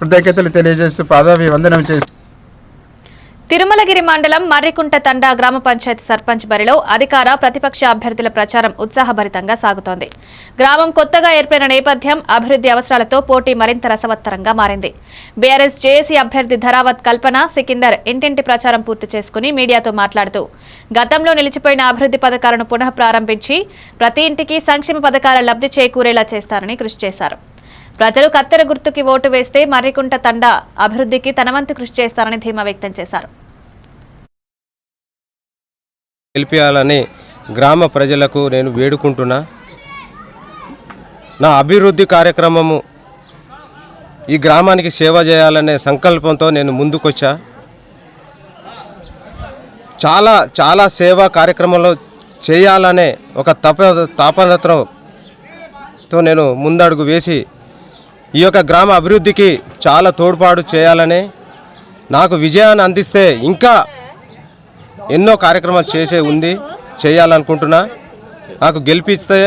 కృతజ్ఞతలు తెలియజేస్తూ పాదాభి వందనం చేస్తూ తిరుమలగిరి మండలం మర్రికుంట తండా గ్రామ పంచాయతీ సర్పంచ్ బరిలో అధికార ప్రతిపక్ష అభ్యర్థుల ప్రచారం ఉత్సాహభరితంగా సాగుతోంది. గ్రామం కొత్తగా ఏర్పడిన నేపథ్యం అభివృద్ధి అవసరాలతో పోటీ మరింత రసవత్తరంగా మారింది. బీఆర్ఎస్ జేఏసీ అభ్యర్థి ధరావత్ కల్పన సికిందర్ ఇంటింటి ప్రచారం పూర్తి చేసుకుని మీడియాతో మాట్లాడుతూ గతంలో నిలిచిపోయిన అభివృద్ధి పథకాలను పునః ప్రారంభించి ప్రతి ఇంటికి సంక్షేమ పథకాల లబ్ధి చేకూరేలా చేస్తారని కృషి చేశారు. ప్రజలు కత్తెర గుర్తుకి ఓటు వేస్తే మర్రికుంట తండా అభివృద్ధికి తనవంతు కృషి చేస్తారని ధీమా వ్యక్తం చేశారు. గెలిపించాలని గ్రామ ప్రజలకు నేను వేడుకుంటున్నా. నా అభివృద్ధి కార్యక్రమము ఈ గ్రామానికి సేవ చేయాలనే సంకల్పంతో నేను ముందుకొచ్చా. చాలా చాలా సేవా కార్యక్రమంలో చేయాలనే ఒక తప తాపనతో నేను ముందడుగు వేసి ఈ యొక్క గ్రామ అభివృద్ధికి చాలా తోడ్పాటు చేయాలని నాకు విజయాన్ని అందిస్తే ఇంకా ఎన్నో కార్యక్రమాలు చేసే ఉంది చేయాలనుకుంటున్నా. నాకు గెలిపిస్తే